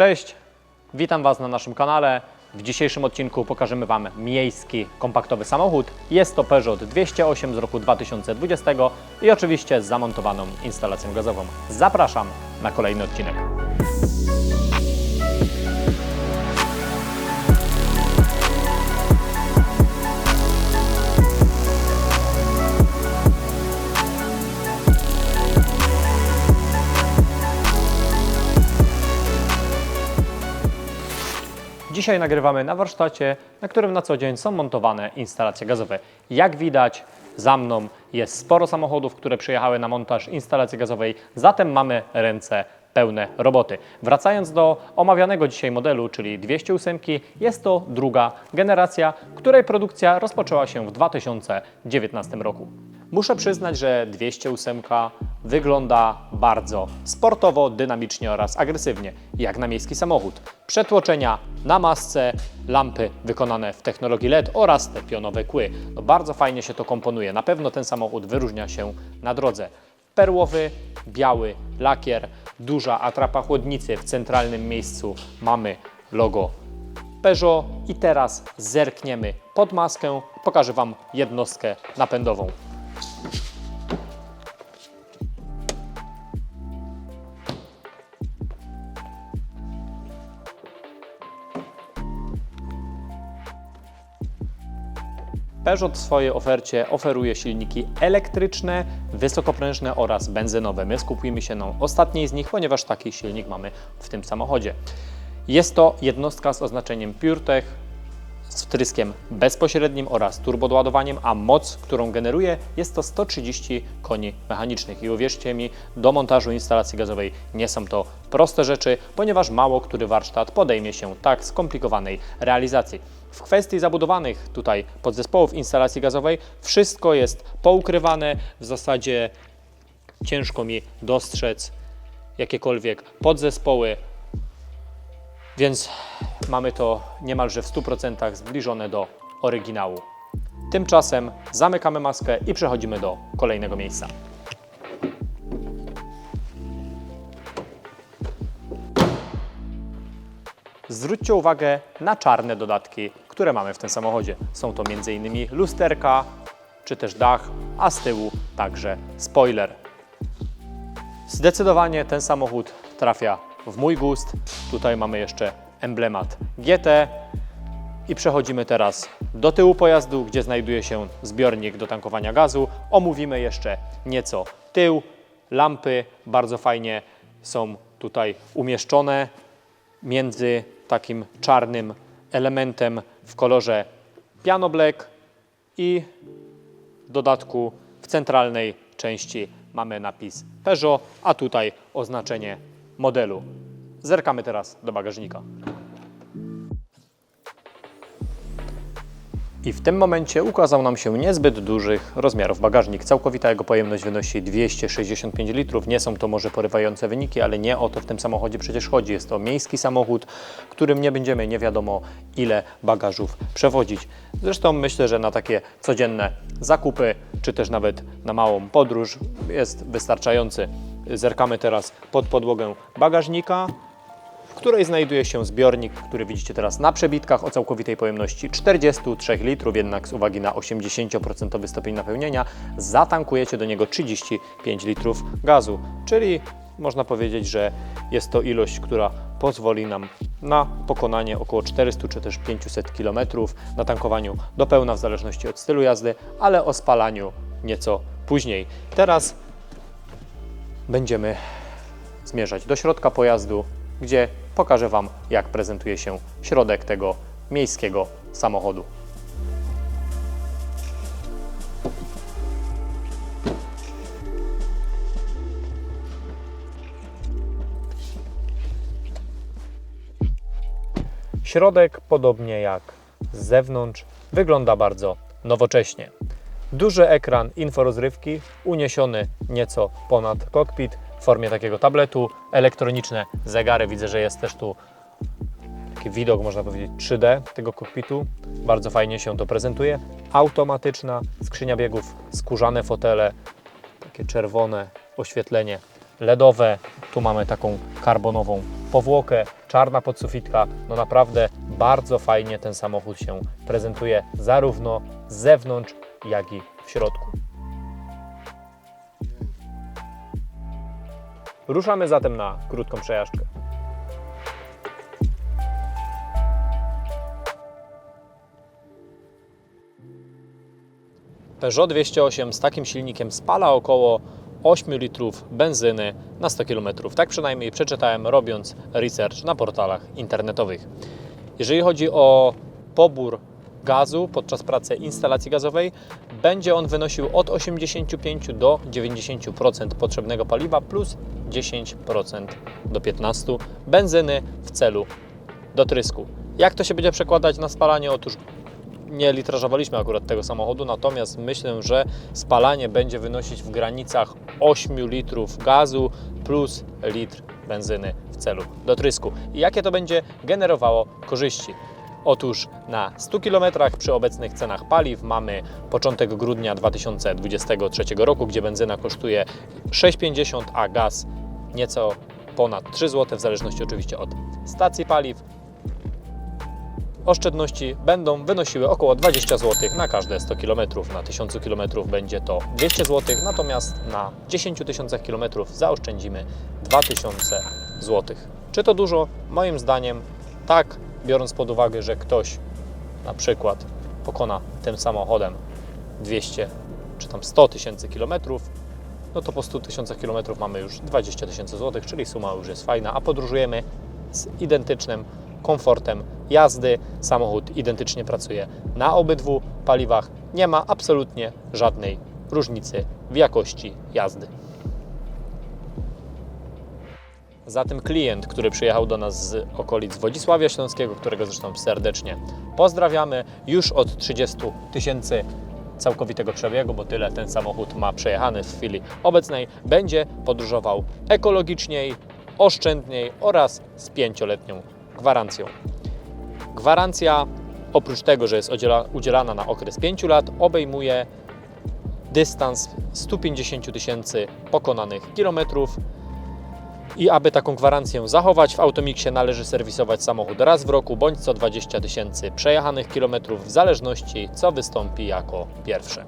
Cześć, witam Was na naszym kanale. W dzisiejszym odcinku pokażemy Wam miejski kompaktowy samochód. Jest to Peugeot 208 z roku 2020 i oczywiście z zamontowaną instalacją gazową. Zapraszam na kolejny odcinek. Dzisiaj nagrywamy na warsztacie, na którym na co dzień są montowane instalacje gazowe. Jak widać, za mną jest sporo samochodów, które przyjechały na montaż instalacji gazowej, zatem mamy ręce pełne roboty. Wracając do omawianego dzisiaj modelu, czyli 208, jest to druga generacja, której produkcja rozpoczęła się w 2019 roku. Muszę przyznać, że 208 wygląda bardzo sportowo, dynamicznie oraz agresywnie, jak na miejski samochód. Przetłoczenia na masce, lampy wykonane w technologii LED oraz te pionowe kły. No bardzo fajnie się to komponuje. Na pewno ten samochód wyróżnia się na drodze. Perłowy, biały lakier, duża atrapa chłodnicy w centralnym miejscu mamy logo Peugeot i teraz zerkniemy pod maskę. Pokażę Wam jednostkę napędową. Peugeot w swojej ofercie oferuje silniki elektryczne, wysokoprężne oraz benzynowe. My skupimy się na ostatniej z nich, ponieważ taki silnik mamy w tym samochodzie. Jest to jednostka z oznaczeniem PureTech z wtryskiem bezpośrednim oraz turbodoładowaniem, a moc, którą generuje jest to 130 koni mechanicznych. I uwierzcie mi, do montażu instalacji gazowej nie są to proste rzeczy, ponieważ mało który warsztat podejmie się tak skomplikowanej realizacji. W kwestii zabudowanych tutaj podzespołów instalacji gazowej wszystko jest poukrywane, w zasadzie ciężko mi dostrzec jakiekolwiek podzespoły, więc mamy to niemalże w 100% zbliżone do oryginału. Tymczasem zamykamy maskę i przechodzimy do kolejnego miejsca. Zwróćcie uwagę na czarne dodatki, które mamy w tym samochodzie. Są to m.in. lusterka czy też dach, a z tyłu także spoiler. Zdecydowanie ten samochód trafia w mój gust. Tutaj mamy jeszcze emblemat GT. I przechodzimy teraz do tyłu pojazdu, gdzie znajduje się zbiornik do tankowania gazu. Omówimy jeszcze nieco tył. Lampy bardzo fajnie są tutaj umieszczone między takim czarnym elementem w kolorze piano black i w dodatku w centralnej części mamy napis Peugeot, a tutaj oznaczenie modelu. Zerkamy teraz do bagażnika. I w tym momencie ukazał nam się niezbyt dużych rozmiarów bagażnik. Całkowita jego pojemność wynosi 265 litrów. Nie są to może porywające wyniki, ale nie o to w tym samochodzie przecież chodzi. Jest to miejski samochód, którym nie będziemy nie wiadomo ile bagażów przewodzić. Zresztą myślę, że na takie codzienne zakupy, czy też nawet na małą podróż jest wystarczający. Zerkamy teraz pod podłogę bagażnika w której znajduje się zbiornik, który widzicie teraz na przebitkach o całkowitej pojemności 43 litrów, jednak z uwagi na 80% stopień napełnienia zatankujecie do niego 35 litrów gazu, czyli można powiedzieć, że jest to ilość, która pozwoli nam na pokonanie około 400 czy też 500 km na tankowaniu do pełna w zależności od stylu jazdy, ale o spalaniu nieco później. Teraz będziemy zmierzać do środka pojazdu, gdzie pokażę Wam, jak prezentuje się środek tego miejskiego samochodu. Środek, podobnie jak z zewnątrz, wygląda bardzo nowocześnie. Duży ekran inforozrywki, uniesiony nieco ponad kokpit w formie takiego tabletu, elektroniczne zegary. Widzę, że jest też tu taki widok, można powiedzieć 3D tego kokpitu. Bardzo fajnie się to prezentuje. Automatyczna skrzynia biegów, skórzane fotele, takie czerwone oświetlenie LEDowe. Tu mamy taką karbonową powłokę, czarna podsufitka. No naprawdę bardzo fajnie ten samochód się prezentuje zarówno z zewnątrz, jak i w środku. Ruszamy zatem na krótką przejażdżkę. Peugeot 208 z takim silnikiem spala około 8 litrów benzyny na 100 km. Tak przynajmniej przeczytałem robiąc research na portalach internetowych. Jeżeli chodzi o pobór gazu podczas pracy instalacji gazowej, będzie on wynosił od 85 do 90% potrzebnego paliwa plus 10% do 15% benzyny w celu dotrysku. Jak to się będzie przekładać na spalanie? Otóż nie litrażowaliśmy akurat tego samochodu, natomiast myślę, że spalanie będzie wynosić w granicach 8 litrów gazu plus litr benzyny w celu dotrysku. I jakie to będzie generowało korzyści? Otóż na 100 km przy obecnych cenach paliw mamy początek grudnia 2023 roku, gdzie benzyna kosztuje 6,50, a gaz nieco ponad 3 zł, w zależności oczywiście od stacji paliw oszczędności będą wynosiły około 20 zł na każde 100 km. Na 1000 km będzie to 200 zł, natomiast na 10 tysiącach km zaoszczędzimy 2000 zł. Czy to dużo? Moim zdaniem tak, biorąc pod uwagę, że ktoś na przykład pokona tym samochodem 200 czy tam 100 tysięcy kilometrów, no to po 100 tysiącach kilometrów mamy już 20 tysięcy złotych, czyli suma już jest fajna, a podróżujemy z identycznym komfortem jazdy. Samochód identycznie pracuje na obydwu paliwach. Nie ma absolutnie żadnej różnicy w jakości jazdy. Zatem klient, który przyjechał do nas z okolic Wodzisławia Śląskiego, którego zresztą serdecznie pozdrawiamy, już od 30 tysięcy całkowitego przebiegu, bo tyle ten samochód ma przejechany w chwili obecnej, będzie podróżował ekologiczniej, oszczędniej oraz z pięcioletnią gwarancją. Gwarancja, oprócz tego, że jest udziela- udzielana na okres 5 lat, obejmuje dystans 150 tysięcy pokonanych kilometrów. I aby taką gwarancję zachować, w Automixie należy serwisować samochód raz w roku bądź co 20 tysięcy przejechanych kilometrów, w zależności co wystąpi jako pierwsze.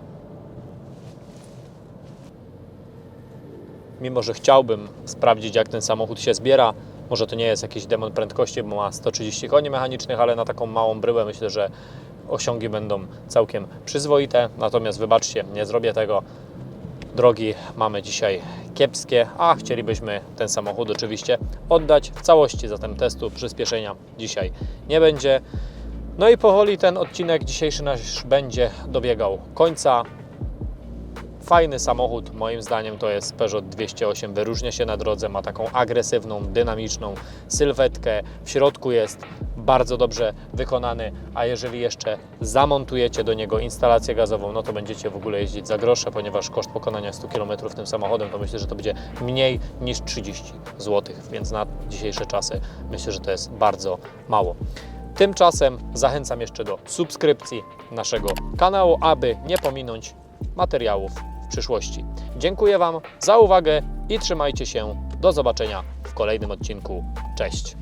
Mimo, że chciałbym sprawdzić, jak ten samochód się zbiera, może to nie jest jakiś demon prędkości, bo ma 130 koni mechanicznych, ale na taką małą bryłę myślę, że osiągi będą całkiem przyzwoite. Natomiast wybaczcie, nie zrobię tego. Drogi mamy dzisiaj kiepskie, a chcielibyśmy ten samochód oczywiście oddać w całości, zatem testu przyspieszenia dzisiaj nie będzie. No i powoli ten odcinek dzisiejszy nasz będzie dobiegał końca. Fajny samochód, moim zdaniem to jest Peugeot 208. Wyróżnia się na drodze, ma taką agresywną, dynamiczną sylwetkę. W środku jest bardzo dobrze wykonany, a jeżeli jeszcze zamontujecie do niego instalację gazową, no to będziecie w ogóle jeździć za grosze, ponieważ koszt pokonania 100 km tym samochodem to myślę, że to będzie mniej niż 30 zł, więc na dzisiejsze czasy myślę, że to jest bardzo mało. Tymczasem zachęcam jeszcze do subskrypcji naszego kanału, aby nie pominąć materiałów przyszłości. Dziękuję Wam za uwagę i trzymajcie się. Do zobaczenia w kolejnym odcinku. Cześć!